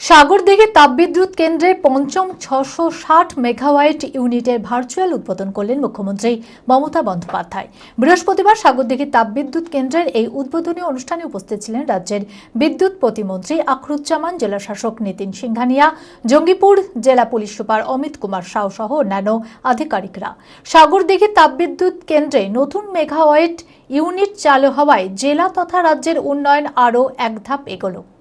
সাগরদিঘি তাপবিদ্যুৎ কেন্দ্রে পঞ্চম ছশো ষাট মেগাওয়াট ইউনিটের ভার্চুয়াল উদ্বোধন করলেন মুখ্যমন্ত্রী মমতা বন্দ্যোপাধ্যায়। বৃহস্পতিবার সাগরদিঘি তাপবিদ্যুৎ কেন্দ্রের এই উদ্বোধনী অনুষ্ঠানে উপস্থিত ছিলেন রাজ্যের বিদ্যুৎ প্রতিমন্ত্রী আখরুজ্জামান, জেলা শাসক নীতিন সিংহানিয়া, জঙ্গিপুর জেলা পুলিশ সুপার অমিত কুমার সাউ সহ অন্যান্য আধিকারিকরা। সাগরদিঘি তাপবিদ্যুৎ কেন্দ্রে নতুন মেগাওয়াট ইউনিট চালু হওয়ায় জেলা তথা রাজ্যের উন্নয়ন আরও এক ধাপ এগোলো।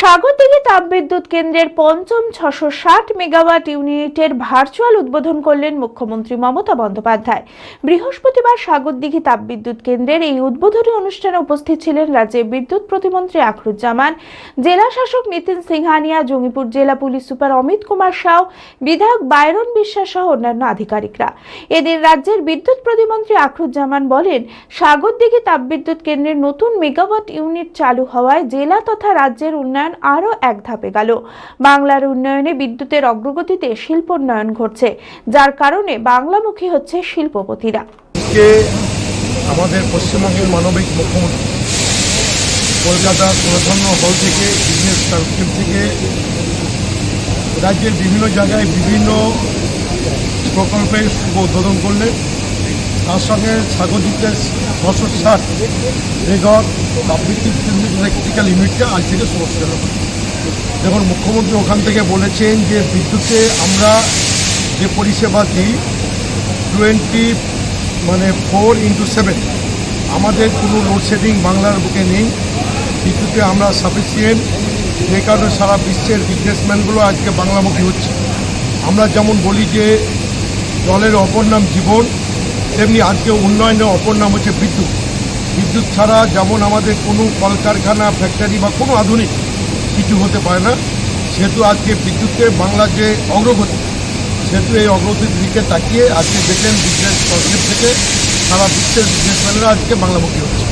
Sagardighi তাপবিদ্যুৎ কেন্দ্রের পঞ্চম ছশো ষাট মেগাওয়াট ইউনিটের ভার্চুয়াল উদ্বোধন করলেন মুখ্যমন্ত্রী মমতা বন্দ্যোপাধ্যায়। বৃহস্পতিবার সাগরদিঘি তাপবিদ্যুৎ কেন্দ্রের এই উদ্বোধনী অনুষ্ঠানে উপস্থিত ছিলেন রাজ্যের বিদ্যুৎ প্রতিমন্ত্রী আখরুজ্জামান, জেলা শাসক নিতিন সিংহানিয়া, জঙ্গিপুর জেলা পুলিশ সুপার অমিত কুমার সাউ, বিধায়ক বাইরন বিশ্বাস সহ অন্যান্য আধিকারিকরা। এদিন রাজ্যের বিদ্যুৎ প্রতিমন্ত্রী আখরুজ্জামান বলেন সাগরদিঘি তাপবিদ্যুৎ কেন্দ্রের নতুন মেগাওয়াট ইউনিট চালু হওয়ায় জেলা তথা রাজ্যের উন্নয়ন আরও এক ধাপে গেল। বাংলার উন্নয়নে বিদ্যুতের অগ্রগতিতে শিল্পোন্নয়ন ঘটছে, যার কারণে বাংলামুখী হচ্ছে শিল্পপতিরা। আমাদের পশ্চিমবঙ্গের মানবিক মুখ্যমন্ত্রী কলকাতা সুরধন্য হল থেকে, বিজনেস সার্কেল থেকে রাজ্যের বিভিন্ন জায়গায় বিভিন্ন প্রকল্পের শুভ উদ্বোধন করলেন। তার সঙ্গে স্বাগতিকতে ছশো ষাট তাপবিদ্যুৎ কেন্দ্রের ইলেকট্রিক্যাল ইউনিটটা আজ থেকে শুরু হলো। দেখুন, মুখ্যমন্ত্রী ওখান থেকে বলেছেন যে বিদ্যুতে আমরা যে পরিষেবা দিই, টোয়েন্টি মানে ফোর ইন্টু সেভেন, আমাদের কোনো লোডশেডিং বাংলার বুকে নেই। বিদ্যুতে আমরা সাফিসিয়েন্ট যে কারণে সারা বিশ্বের বিজনেসম্যানগুলো আজকে বাংলামুখী হচ্ছে। আমরা যেমন বলি যে জলের অপর নাম জীবন তেমনি আজকে উন্নয়নের অপর নাম হচ্ছে বিদ্যুৎ। বিদ্যুৎ ছাড়া যেমন আমাদের কোনো কলকারখানা, ফ্যাক্টরি বা কোনো আধুনিক কিছু হতে পারে না, সেহেতু আজকে বিদ্যুতের বাংলার যে অগ্রগতি, সেহেতু এই অগ্রগতির দিকে তাকিয়ে আজকে দেখলেন বিজনেস কনসেপ্ট থেকে, সারা বিশ্বের বিজনেসম্যানরা আজকে বাংলামুখী হচ্ছে।